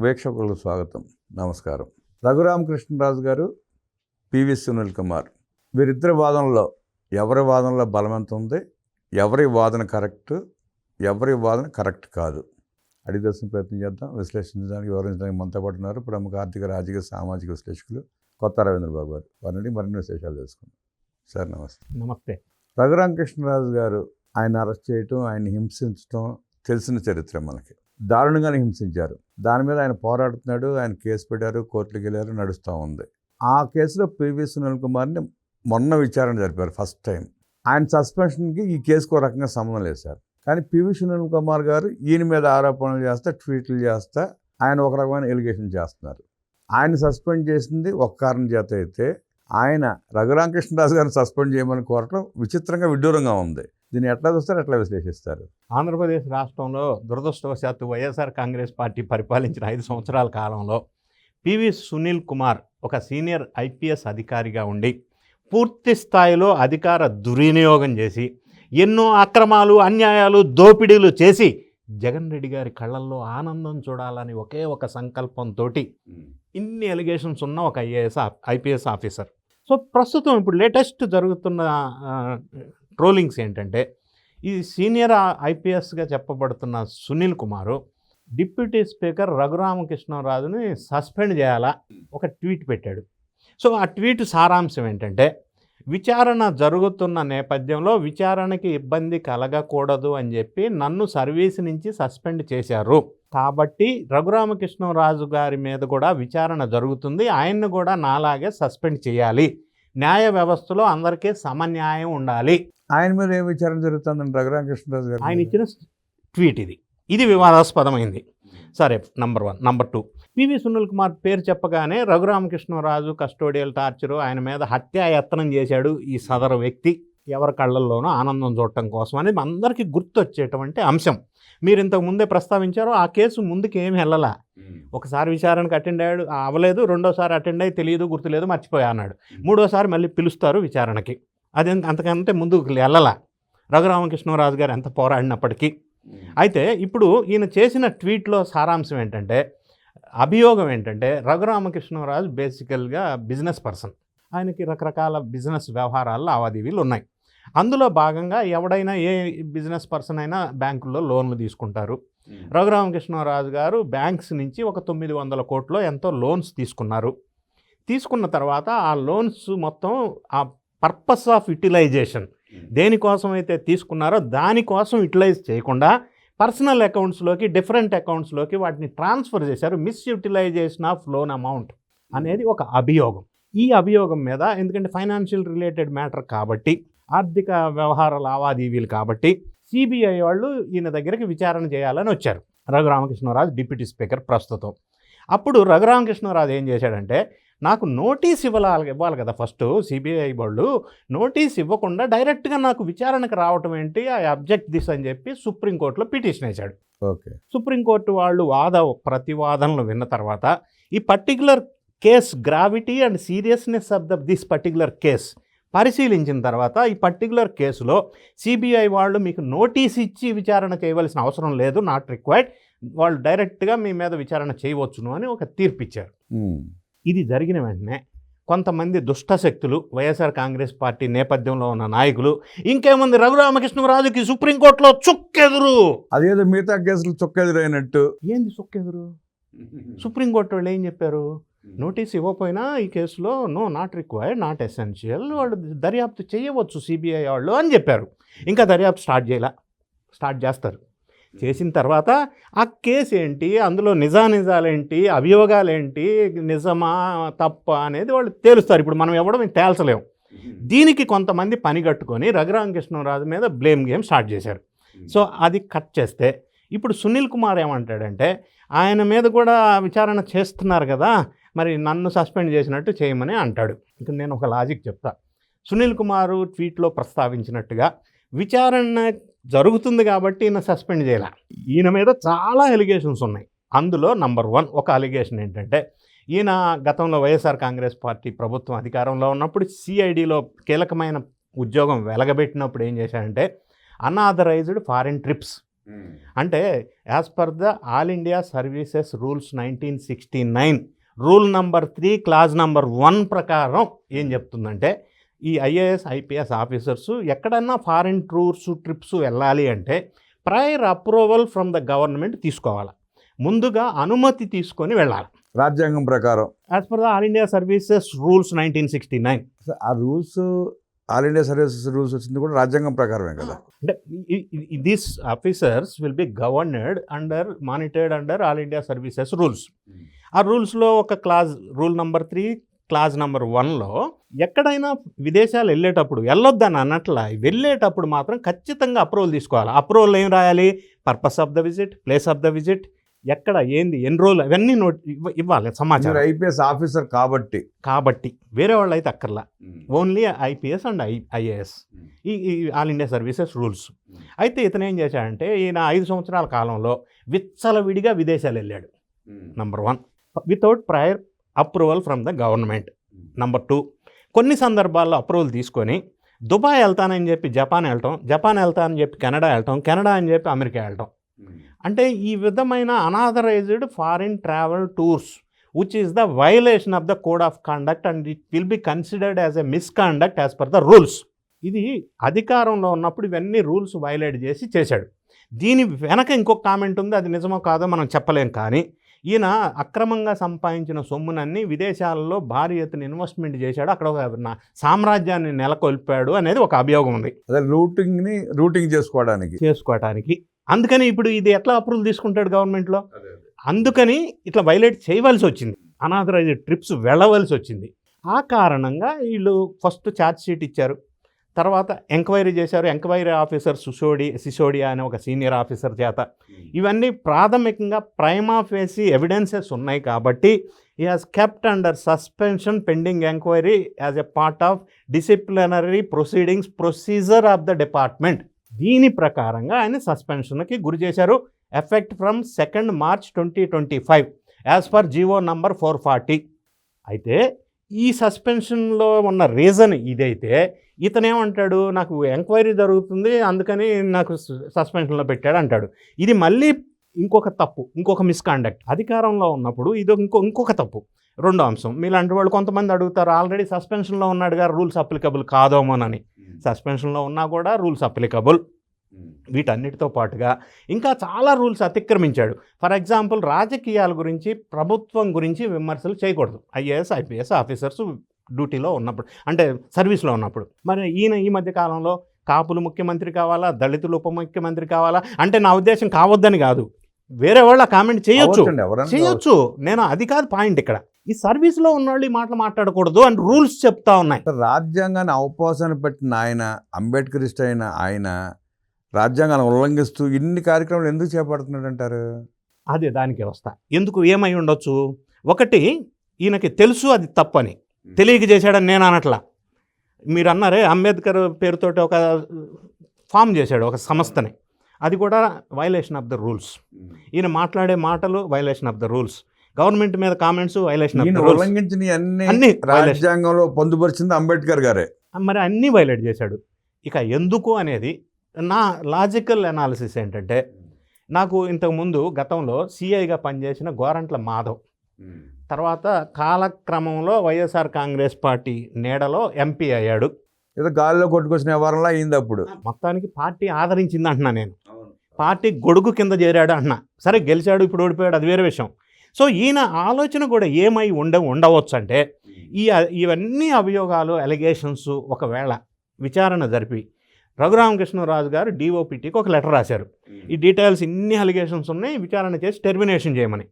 వీక్షకులకు స్వాగతం. నమస్కారం. రఘురామకృష్ణరాజు గారు పివి సునీల్ కుమార్. వీరిద్దరి వాదనలో ఎవరి వాదనలో బలం ఎంత ఉంది? ఎవరి వాదన కరెక్ట్? ఎవరి వాదన కరెక్ట్ కాదు? అడిగి తెలుసుకునే ప్రయత్నం చేద్దాం. విశ్లేషించడానికి వివరించడానికి మనతో పాటు ఉన్నారు ప్రముఖ ఆర్థిక రాజకీయ సామాజిక విశ్లేషకులు కొత్త రవీంద్ర బాబు గారు. వారిని మరిన్ని విశేషాలు తెలుసుకుందాం. సార్ నమస్తే. నమస్తే. రఘురామకృష్ణరాజు గారు ఆయన అరెస్ట్ చేయటం ఆయన హింసించడం తెలిసిన చరిత్ర మనకి. దారుణంగానే హింసించారు. దాని మీద ఆయన పోరాడుతున్నాడు ఆయన కేసు పెట్టారు కోర్టుకి వెళ్ళారు నడుస్తూ ఉంది. ఆ కేసులో పివి సునీల్ కుమార్ని మొన్న విచారణ జరిపారు ఫస్ట్ టైం. ఆయన సస్పెన్షన్కి ఈ కేసుకు ఒక రకంగా సంబంధం లేదు సార్. కానీ పివి సునీల్ కుమార్ గారు ఈయన మీద ఆరోపణలు చేస్తా ట్వీట్లు చేస్తా ఆయన ఒక రకమైన ఎలిగేషన్ చేస్తున్నారు. ఆయన సస్పెండ్ చేసింది ఒక కారణం చేత అయితే ఆయన రఘురామకృష్ణరాజు గారిని సస్పెండ్ చేయమని కోరటం విచిత్రంగా విడ్డూరంగా ఉంది. దీన్ని ఎట్లా చూస్తారు? ఎట్లా విశ్లేషిస్తారు? ఆంధ్రప్రదేశ్ రాష్ట్రంలో దురదృష్టవశాత్తు వైఎస్ఆర్ కాంగ్రెస్ పార్టీ పరిపాలించిన ఐదు సంవత్సరాల కాలంలో పివి సునీల్ కుమార్ ఒక సీనియర్ ఐపీఎస్ అధికారిగా ఉండి పూర్తి స్థాయిలో అధికార దుర్వినియోగం చేసి ఎన్నో అక్రమాలు అన్యాయాలు దోపిడీలు చేసి జగన్ రెడ్డి గారి కళ్ళల్లో ఆనందం చూడాలని ఒకే ఒక సంకల్పంతో ఇన్ని ఎలిగేషన్స్ ఉన్న ఒక ఐఏఎస్ ఐపీఎస్ ఆఫీసర్. సో ప్రస్తుతం ఇప్పుడు లేటెస్ట్ జరుగుతున్న ట్రోలింగ్స్ ఏంటంటే ఈ సీనియర్ ఐపీఎస్గా చెప్పబడుతున్న సునీల్ కుమారు డిప్యూటీ స్పీకర్ రఘురామకృష్ణరాజుని సస్పెండ్ చేయాలా ఒక ట్వీట్ పెట్టాడు. సో ఆ ట్వీట్ సారాంశం ఏంటంటే విచారణ జరుగుతున్న నేపథ్యంలో విచారణకి ఇబ్బంది కలగకూడదు అని చెప్పి నన్ను సర్వీస్ నుంచి సస్పెండ్ చేశారు. కాబట్టి రఘురామకృష్ణరాజు గారి మీద కూడా విచారణ జరుగుతుంది. ఆయన్ను కూడా నాలాగే సస్పెండ్ చేయాలి. న్యాయ వ్యవస్థలో అందరికీ సమన్యాయం ఉండాలి. ఆయన మీద ఏం విచారణ జరుగుతుందండి రఘురామకృష్ణరాజు గారు ఆయన ఇచ్చిన ట్వీట్ ఇది. ఇది వివాదాస్పదమైంది. సరే number one number two. PV Sunil Kumar పేరు చెప్పగానే రఘురామకృష్ణరాజు కస్టోడియల్ టార్చరు ఆయన మీద హత్యాయత్నం చేశాడు ఈ సదరు వ్యక్తి. ఎవరి కళ్ళల్లోనూ ఆనందం చూడటం కోసం అనేది అందరికీ గుర్తొచ్చేటువంటి అంశం. మీరు ఇంతకు ముందే ప్రస్తావించారో ఆ కేసు ముందుకు ఏమి వెళ్ళలా. ఒకసారి విచారణకు అటెండ్ అయ్యాడు అవ్వలేదు రెండోసారి అటెండ్ అయ్యి తెలియదు గుర్తులేదు మర్చిపోయా అన్నాడు. మూడోసారి మళ్ళీ పిలుస్తారు విచారణకి. అది అంతకంటే ముందుకు వెళ్ళలా. రఘురామకృష్ణరాజు గారు ఎంత పోరాడినప్పటికీ. అయితే ఇప్పుడు ఈయన చేసిన ట్వీట్లో సారాంశం ఏంటంటే అభియోగం ఏంటంటే రఘురామకృష్ణరాజు బేసికల్గా బిజినెస్ పర్సన్. ఆయనకి రకరకాల బిజినెస్ వ్యవహారాలు లావాదేవీలు ఉన్నాయి. అందులో భాగంగా ఎవడైనా ఏ బిజినెస్ పర్సన్ అయినా బ్యాంకుల్లో లోన్లు తీసుకుంటారు. రఘురామకృష్ణరాజు గారు బ్యాంక్స్ నుంచి ఒక తొమ్మిది వందల కోట్లో ఎంతో లోన్స్ తీసుకున్నారు. తీసుకున్న తర్వాత ఆ లోన్స్ మొత్తం ఆ పర్పస్ ఆఫ్ యూటిలైజేషన్. దేనికోసం అయితే తీసుకున్నారో దానికోసం యూటిలైజ్ చేయకుండా పర్సనల్ అకౌంట్స్లోకి డిఫరెంట్ అకౌంట్స్లోకి వాటిని ట్రాన్స్ఫర్ చేశారు. మిస్యూటిలైజేషన్ ఆఫ్ లోన్ అమౌంట్ అనేది ఒక అభియోగం. ఈ అభియోగం మీద ఎందుకంటే ఫైనాన్షియల్ రిలేటెడ్ మ్యాటర్ కాబట్టి ఆర్థిక వ్యవహార లావాదేవీలు కాబట్టి సిబిఐ వాళ్ళు ఈయన దగ్గరికి విచారణ చేయాలని వచ్చారు. రఘురామకృష్ణరాజు డిప్యూటీ స్పీకర్ ప్రస్తుతం. అప్పుడు రఘురామకృష్ణరాజు ఏం చేశాడంటే నాకు నోటీస్ ఇవ్వాలి ఇవ్వాలి కదా ఫస్ట్ సిబిఐ వాళ్ళు నోటీస్ ఇవ్వకుండా డైరెక్ట్గా నాకు విచారణకు రావటం ఏంటి? ఐ అబ్జెక్ట్ దిస్ అని చెప్పి సుప్రీంకోర్టులో పిటిషన్ వేశాడు. ఓకే. సుప్రీంకోర్టు వాళ్ళు వాద ప్రతివాదనలు విన్న తర్వాత ఈ particular case gravity and seriousness of the this particular case పరిశీలించిన తర్వాత ఈ పర్టికులర్ కేసులో సిబిఐ వాళ్ళు మీకు నోటీస్ ఇచ్చి విచారణ చేయవలసిన అవసరం లేదు నాట్ రిక్వైర్డ్. వాళ్ళు డైరెక్ట్గా మీ మీద విచారణ చేయవచ్చును అని ఒక తీర్పు ఇచ్చారు ఉమ్. ఇది జరిగిన వెంటనే కొంతమంది దుష్ట శక్తులు వైఎస్ఆర్ కాంగ్రెస్ పార్టీ నేపథ్యంలో ఉన్న నాయకులు ఇంకేముంది రఘురామకృష్ణరాజుకి సుప్రీంకోర్టులో చుక్కెదురు! అదేదో మిగతా కేసులు చొక్కెదురైనట్టు. ఏంది చుక్కెదురు? సుప్రీంకోర్టు వాళ్ళు ఏం చెప్పారు? నోటీస్ ఇవ్వకపోయినా ఈ కేసులో no not required not essential వాళ్ళు దర్యాప్తు చేయవచ్చు సిబిఐ వాళ్ళు అని చెప్పారు. ఇంకా దర్యాప్తు స్టార్ట్ చేయాల స్టార్ట్ చేస్తారు. చేసిన తర్వాత ఆ కేసు ఏంటి అందులో నిజానిజాలేంటి అభియోగాలేంటి నిజమా తప్ప అనేది వాళ్ళు తేలుస్తారు. ఇప్పుడు మనం ఎవడం తేల్చలేము దీనికి కొంతమంది పని కట్టుకొని రఘురామకృష్ణరాజు మీద బ్లేమ్ గేమ్ స్టార్ట్ చేశారు. సో అది కట్ చేస్తే ఇప్పుడు సునీల్ కుమార్ ఏమంటాడంటే ఆయన మీద కూడా విచారణ చేస్తున్నారు కదా మరి నన్ను సస్పెండ్ చేసినట్టు చేయమని అంటాడు. ఇక నేను ఒక లాజిక్ చెప్తా. సునీల్ కుమారు ట్వీట్లో ప్రస్తావించినట్టుగా విచారణ జరుగుతుంది కాబట్టి ఈయన సస్పెండ్ చేయాల. ఈయన మీద చాలా ఎలిగేషన్స్ ఉన్నాయి. అందులో నంబర్ వన్ ఒక అలిగేషన్ ఏంటంటే ఈయన గతంలో వైఎస్ఆర్ కాంగ్రెస్ పార్టీ ప్రభుత్వం అధికారంలో ఉన్నప్పుడు సిఐడిలో కీలకమైన ఉద్యోగం వెలగబెట్టినప్పుడు ఏం చేశాడంటే అన్ఆథరైజ్డ్ ఫారిన్ ట్రిప్స్ అంటే as per the all India services rules nineteen sixty nine rule number three clause number one ప్రకారం ఏం చెప్తుందంటే ఈ ఐఏఎస్ ఐపీఎస్ ఆఫీసర్స్ ఎక్కడన్నా ఫారిన్ టూర్స్ ట్రిప్స్ వెళ్ళాలి అంటే prior approval from the government తీసుకోవాలి. ముందుగా అనుమతి తీసుకొని వెళ్ళాలి. రాజ్యాంగం ప్రకారం. As per the all India services rules nineteen sixty nine. ఆ rules all India services rules వచ్చింది కూడా రాజ్యాంగం ప్రకారమే కదా? అంటే these officers will be governed under monitored under all India services rules ఆ రూల్స్లో ఒక clause rule number three clause number వన్లో ఎక్కడైనా విదేశాలు వెళ్ళేటప్పుడు వెళ్ళొద్దని అన్నట్ల వెళ్ళేటప్పుడు మాత్రం ఖచ్చితంగా అప్రూవల్ తీసుకోవాలి. అప్రూవల్ ఏం రాయాలి? Purpose of the visit place of the visit ఎక్కడ ఏంది ఎన్ని రోజులు అవన్నీ నోట్ ఇవ్వ- ఇవ్వాలి సమాచారం. ఐపీఎస్ ఆఫీసర్ కాబట్టి. కాబట్టి వేరే వాళ్ళు అయితే అక్కర్లా. Only IPS and I IAS. ఈ ఈ ఆల్ ఇండియా సర్వీసెస్ రూల్స్. అయితే ఇతను ఏం చేశాడంటే ఈయన ఐదు సంవత్సరాల కాలంలో విచ్చలవిడిగా విదేశాలు వెళ్ళాడు. Number one. Without prior approval from the government number two కొన్ని సందర్భాల్లో అప్రూవల్ తీసుకొని దుబాయ్ వెళ్తానని చెప్పి జపాన్ వెళ్ళటం జపాన్ వెళ్తానని చెప్పి కెనడా వెళ్ళటం కెనడా అని చెప్పి అమెరికా వెళ్ళటం అంటే ఈ విధమైన unauthorised foreign travel tours which is the violation of the code of conduct and it will be considered as a misconduct as per the rules ఇది అధికారంలో ఉన్నప్పుడు ఇవన్నీ రూల్స్ వైలేట్ చేసి చేశాడు. దీని వెనక ఇంకొక కామెంట్ ఉంది అది నిజమో కాదో మనం చెప్పలేం కానీ ఈయన అక్రమంగా సంపాదించిన సొమ్మునన్నీ విదేశాలలో భారీ ఎత్తున ఇన్వెస్ట్మెంట్ చేశాడు. అక్కడ ఒక నా- సామ్రాజ్యాన్ని నెలకొల్పాడు అనేది ఒక అభియోగం ఉంది. అదే రూటింగ్ని రూటింగ్ చేసుకోవడానికి. చేసుకోవటానికి. అందుకని ఇప్పుడు ఇది ఎట్లా అప్రూవల్ తీసుకుంటాడు గవర్నమెంట్లో? అందుకని ఇట్లా వైలేట్ చేయవలసి వచ్చింది. అనాథరైజ్డ్ ట్రిప్స్ వెళ్ళవలసి వచ్చింది. ఆ కారణంగా వీళ్ళు ఫస్ట్ ఛార్జ్ షీట్ ఇచ్చారు. తర్వాత ఎంక్వైరీ చేశారు. ఎంక్వైరీ ఆఫీసర్ సుసోడి సిసోడియా అనే ఒక సీనియర్ ఆఫీసర్ చేత. ఇవన్నీ ప్రాథమికంగా ప్రైమా ఫేసి ఎవిడెన్సెస్ ఉన్నాయి కాబట్టి ఈ has kept under suspension pending enquiry as a part of disciplinary proceedings procedure of the department దీని ప్రకారంగా ఆయన సస్పెన్షన్కి గురి చేశారు. Effect from second March twenty twenty five as per GO number four forty అయితే ఈ సస్పెన్షన్లో ఉన్న రీజన్ ఇదైతే ఇతనేమంటాడు నాకు ఎంక్వైరీ జరుగుతుంది అందుకని నాకు సస్పెన్షన్లో పెట్టాడు అంటాడు. ఇది మళ్ళీ ఇంకొక తప్పు ఇంకొక మిస్కాండక్ట్ అధికారంలో ఉన్నప్పుడు ఇది ఇంకో ఇంకొక తప్పు. రెండో అంశం మీలాంటి వాళ్ళు కొంతమంది అడుగుతారు ఆల్రెడీ సస్పెన్షన్లో ఉన్నాడుగా రూల్స్ అప్లికబుల్ కాదోమోనని. సస్పెన్షన్లో ఉన్నా కూడా రూల్స్ అప్లికబుల్. వీటన్నిటితో పాటుగా ఇంకా చాలా రూల్స్ అతిక్రమించాడు. ఫర్ ఎగ్జాంపుల్ రాజకీయాల గురించి ప్రభుత్వం గురించి విమర్శలు చేయకూడదు. ఐఏఎస్ ఐపీఎస్ ఆఫీసర్స్ డ్యూటీలో ఉన్నప్పుడు అంటే సర్వీస్లో ఉన్నప్పుడు. మరి ఈయన ఈ మధ్య కాలంలో కాపులు ముఖ్యమంత్రి కావాలా? దళితులు ఉప ముఖ్యమంత్రి కావాలా? అంటే నా ఉద్దేశం కావద్దని కాదు. వేరే వాళ్ళు కామెంట్ చేయొచ్చు. చేయొచ్చు. నేను అది కాదు పాయింట్ ఇక్కడ. ఈ సర్వీస్లో ఉన్నవాళ్ళు ఈ మాటలు మాట్లాడకూడదు అని రూల్స్ చెప్తా ఉన్నాయి. రాజ్యాంగాన్ని అవపోసన పెట్టిన ఆయన అంబేద్కరిస్ట్ అయిన ఆయన రాజ్యాంగాన్ని ఉల్లంఘిస్తూ ఇన్ని కార్యక్రమాలు ఎందుకు చేపడుతున్నాడు అంటారు అదే దానికి వస్తా. ఎందుకు ఏమై ఉండొచ్చు? ఒకటి ఈయనకి తెలుసు అది తప్పని. తెలియక చేశాడని నేను అనట్లా. మీరు అన్నారే అంబేద్కర్ పేరుతోటి ఒక ఫామ్ చేశాడు ఒక సంస్థని. అది కూడా వైలేషన్ ఆఫ్ ద రూల్స్ ఈయన మాట్లాడే మాటలు violation of the rules government మీద కామెంట్స్ వైలేషన్ ఆఫ్ ఈయన ద రూల్స్ ఉల్లంఘించిన అన్ని అన్ని. రాజ్యాంగంలో పొందుపరిచింది అంబేద్కర్ గారే. మరి అన్నీ వైలేట్ చేశాడు. ఇక ఎందుకు అనేది నా లాజికల్ అనాలిసిస్ ఏంటంటే నాకు ఇంతకుముందు గతంలో సిఐగా పనిచేసిన గోరంట్ల మాధవ్ తర్వాత కాలక్రమంలో వైఎస్ఆర్ కాంగ్రెస్ పార్టీ నీడలో ఎంపీ అయ్యాడు. ఏదో గాలిలో కొట్టుకొచ్చిన వ్యవహారంలో అయింది అప్పుడు. మొత్తానికి పార్టీ ఆదరించింది అంటున్నా నేను. పార్టీ గొడుగు కింద చేరాడు అంటున్నా. సరే గెలిచాడు ఇప్పుడు ఓడిపోయాడు అది వేరే విషయం. సో ఈయన ఆలోచన కూడా ఏమై ఉండ ఉండవచ్చు అంటే ఈ ఇవన్నీ అభియోగాలు అలిగేషన్స్ ఒకవేళ విచారణ జరిపి రఘురామకృష్ణరాజు గారు డిఓపిటీకి ఒక లెటర్ రాశారు. ఈ డీటెయిల్స్ ఇన్ని అలిగేషన్స్ ఉన్నాయి విచారణ చేసి టెర్మినేషన్ చేయమని.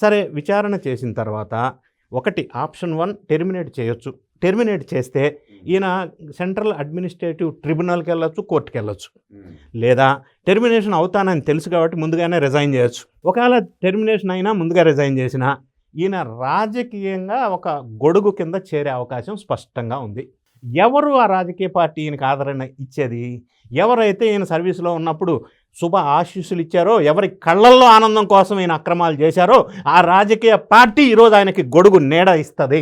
సరే విచారణ చేసిన తర్వాత ఒకటి ఆప్షన్ వన్ టెర్మినేట్ చేయొచ్చు. టెర్మినేట్ చేస్తే ఈయన సెంట్రల్ అడ్మినిస్ట్రేటివ్ ట్రిబ్యునల్కి వెళ్ళొచ్చు కోర్టుకి వెళ్ళొచ్చు. లేదా టెర్మినేషన్ అవుతానని తెలుసు కాబట్టి ముందుగానే రిజైన్ చేయొచ్చు. ఒకవేళ టెర్మినేషన్ అయినా ముందుగా రిజైన్ చేసినా ఈయన రాజకీయంగా ఒక గొడుగు కింద చేరే అవకాశం స్పష్టంగా ఉంది. ఎవరు ఆ రాజకీయ పార్టీ ఈయనకు ఆదరణ ఇచ్చేది? ఎవరైతే ఈయన సర్వీస్లో ఉన్నప్పుడు శుభ ఆశీస్సులు ఇచ్చారో ఎవరి కళ్ళల్లో ఆనందం కోసం ఈయన అక్రమాలు చేశారో ఆ రాజకీయ పార్టీ ఈరోజు ఆయనకి గొడుగు నీడ ఇస్తుంది.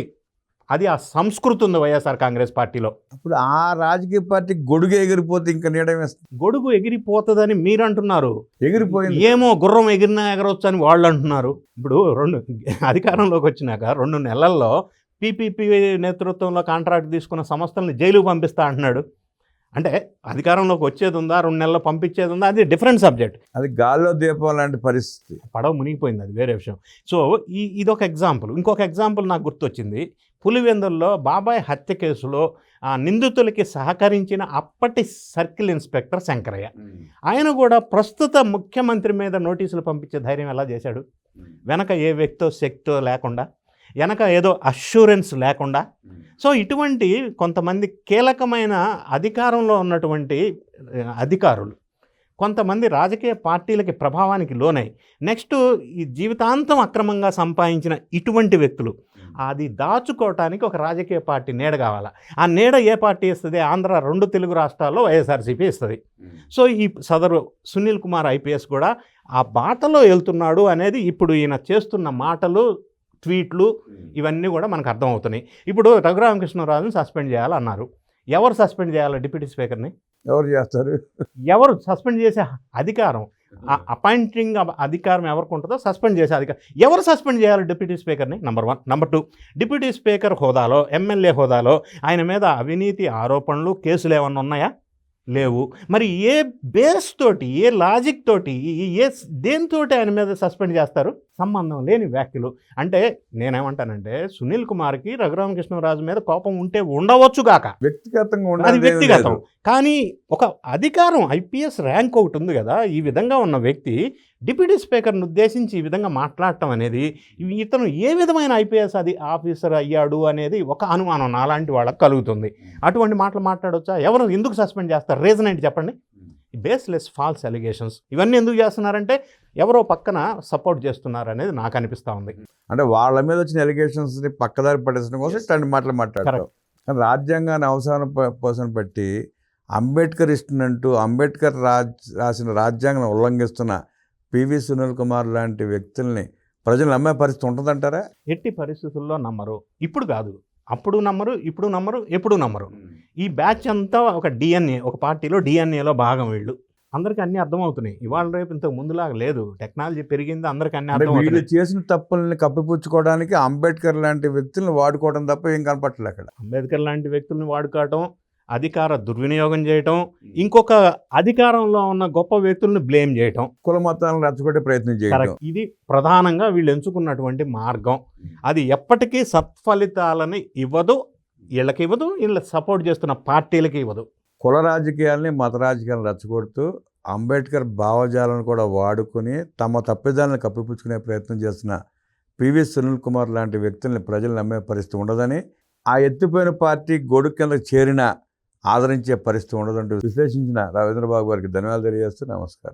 అది ఆ సంస్కృతి ఉంది వైఎస్ఆర్ కాంగ్రెస్ పార్టీలో. అప్పుడు ఆ రాజకీయ పార్టీ గొడుగు ఎగిరిపోతే ఇంకా నీడ వేస్తుంది గొడుగు ఎగిరిపోతుందని మీరు అంటున్నారు ఎగిరిపోయింది. ఏమో గుర్రం ఎగిరినా ఎగరవచ్చు అని వాళ్ళు అంటున్నారు ఇప్పుడు రెండు అధికారంలోకి వచ్చినాక రెండు నెలల్లో పీపీపీ నేతృత్వంలో కాంట్రాక్ట్ తీసుకున్న సంస్థల్ని జైలుకు పంపిస్తా అంటున్నాడు. అంటే అధికారంలోకి వచ్చేది ఉందా రెండు నెలల్లో పంపించేది ఉందా అది డిఫరెంట్ సబ్జెక్ట్ అది గాల్లో దీపం లాంటి పరిస్థితి. పడవ మునిగిపోయింది అది వేరే విషయం. సో ఈ ఇదొక ఎగ్జాంపుల్ ఇంకొక ఎగ్జాంపుల్ నాకు గుర్తొచ్చింది. పులివెందుల్లో బాబాయ్ హత్య కేసులో ఆ నిందితులకి సహకరించిన అప్పటి సర్కిల్ ఇన్స్పెక్టర్ శంకరయ్య. ఆయన కూడా ప్రస్తుత ముఖ్యమంత్రి మీద నోటీసులు పంపించే ధైర్యం ఎలా చేశాడు? వెనక ఏ వ్యక్తో శక్తో లేకుండా? వెనక ఏదో అష్యూరెన్స్ లేకుండా. సో ఇటువంటి కొంతమంది కీలకమైన అధికారంలో ఉన్నటువంటి అధికారులు కొంతమంది రాజకీయ పార్టీలకి ప్రభావానికి లోనై నెక్స్ట్ ఈ జీవితాంతం అక్రమంగా సంపాదించిన ఇటువంటి వ్యక్తులు అది దాచుకోవటానికి ఒక రాజకీయ పార్టీ నీడ కావాలా? ఆ నీడ ఏ పార్టీ ఇస్తుంది? ఆంధ్ర రెండు తెలుగు రాష్ట్రాల్లో వైఎస్ఆర్సీపీ ఇస్తుంది. సో ఈ సదరు సునీల్ కుమార్ ఐపీఎస్ కూడా ఆ బాటలో వెళ్తున్నాడు అనేది ఇప్పుడు ఈయన చేస్తున్న మాటలు ట్వీట్లు ఇవన్నీ కూడా మనకు అర్థమవుతున్నాయి. ఇప్పుడు రఘురామకృష్ణరాజుని సస్పెండ్ చేయాలన్నారు. ఎవరు సస్పెండ్ చేయాలి డిప్యూటీ స్పీకర్ని? ఎవరు చేస్తారు? ఎవరు సస్పెండ్ చేసే అధికారం? అపాయింటింగ్ అధికారం ఎవరికి ఉంటుందో సస్పెండ్ చేసే అధికారం. ఎవరు సస్పెండ్ చేయాలి deputy స్పీకర్ని? Number one number two deputy speaker హోదాలో ఎమ్మెల్యే హోదాలో ఆయన మీద అవినీతి ఆరోపణలు కేసులు ఏమన్నా ఉన్నాయా? లేవు. మరి ఏ బేస్ తోటి ఏ లాజిక్ తోటి ఏ దేనితోటి ఆయన మీద సస్పెండ్ చేస్తారు? సంబంధం లేని వ్యాఖ్యలు. అంటే నేనేమంటానంటే సునీల్ కుమార్కి రఘురామకృష్ణరాజు మీద కోపం ఉంటే ఉండవచ్చు గాక. వ్యక్తిగతంగా అది వ్యక్తిగతం. కానీ ఒక అధికారం ఐపీఎస్ ర్యాంక్ ఒకటి ఉంది కదా ఈ విధంగా ఉన్న వ్యక్తి డిప్యూటీ స్పీకర్ను ఉద్దేశించి ఈ విధంగా మాట్లాడటం అనేది ఇతను ఏ విధమైన ఐపీఎస్ అది ఆఫీసర్ అయ్యాడు అనేది ఒక అనుమానం నాలాంటి వాళ్ళకి కలుగుతుంది. అటువంటి మాటలు మాట్లాడొచ్చా? ఎవరు? ఎందుకు సస్పెండ్ చేస్తారు? రీజన్ ఏంటి చెప్పండి? బేస్లెస్ ఫాల్స్ అలిగేషన్స్ ఇవన్నీ ఎందుకు చేస్తున్నారంటే ఎవరో పక్కన సపోర్ట్ చేస్తున్నారు అనేది నాకు అనిపిస్తూ ఉంది. అంటే వాళ్ళ మీద వచ్చిన ఎలిగేషన్స్ని పక్కదారి పడేసిన కోసం ఇట్లాంటి మాటలు. కానీ రాజ్యాంగాన్ని అవసరం కోసం పెట్టి అంబేద్కర్ ఇష్టనంటూ అంబేద్కర్ రాజ్ రాసిన రాజ్యాంగం ఉల్లంఘిస్తున్న పివి సునీల్ కుమార్ లాంటి వ్యక్తుల్ని ప్రజలు నమ్మే పరిస్థితి ఉంటుందంటారా? ఎట్టి పరిస్థితుల్లో నమ్మరు. ఇప్పుడు కాదు. అప్పుడు నమ్మరు ఇప్పుడు నమ్మరు ఎప్పుడు నమ్మరు. ఈ బ్యాచ్ అంతా ఒక డిఎన్ఏ ఒక పార్టీలో డిఎన్ఏలో భాగం వీళ్ళు. అందరికీ అన్నీ అర్థమవుతున్నాయి. ఇవాళ రేపు ఇంతకు ముందులాగా లేదు. టెక్నాలజీ పెరిగింది అందరికీ అన్నీ అంటే వీళ్ళు చేసిన తప్పుల్ని కప్పిపుచ్చుకోవడానికి అంబేద్కర్ లాంటి వ్యక్తుల్ని వాడుకోవడం తప్ప ఏం కనపట్టలేదు అక్కడ. అంబేద్కర్ లాంటి వ్యక్తుల్ని వాడుకోవటం అధికార దుర్వినియోగం చేయటం ఇంకొక అధికారంలో ఉన్న గొప్ప వ్యక్తుల్ని బ్లేమ్ చేయటం. కుల మతాలను రెచ్చగొట్టే ప్రయత్నం చేయడం కరెక్ట్. ఇది ప్రధానంగా వీళ్ళు ఎంచుకున్నటువంటి మార్గం. అది ఎప్పటికీ సత్ఫలితాలని ఇవ్వదు వీళ్ళకి ఇవ్వదు వీళ్ళ సపోర్ట్ చేస్తున్న పార్టీలకి ఇవ్వదు. కుల రాజకీయాల్ని మత రాజకీయాలను రెచ్చగొడుతూ అంబేద్కర్ భావజాలను కూడా వాడుకొని తమ తప్పిదాలను కప్పిపుచ్చుకునే ప్రయత్నం చేస్తున్న పివి సునీల్ కుమార్ లాంటి వ్యక్తుల్ని ప్రజలు నమ్మే పరిస్థితి ఉండదని ఆ ఎత్తిపోయిన పార్టీ గొడుగు కింద చేరిన ఆదరించే పరిస్థితి ఉండదంటూ విశ్లేషించిన రవీంద్రబాబు గారికి ధన్యవాదాలు తెలియజేస్తూ నమస్కారం.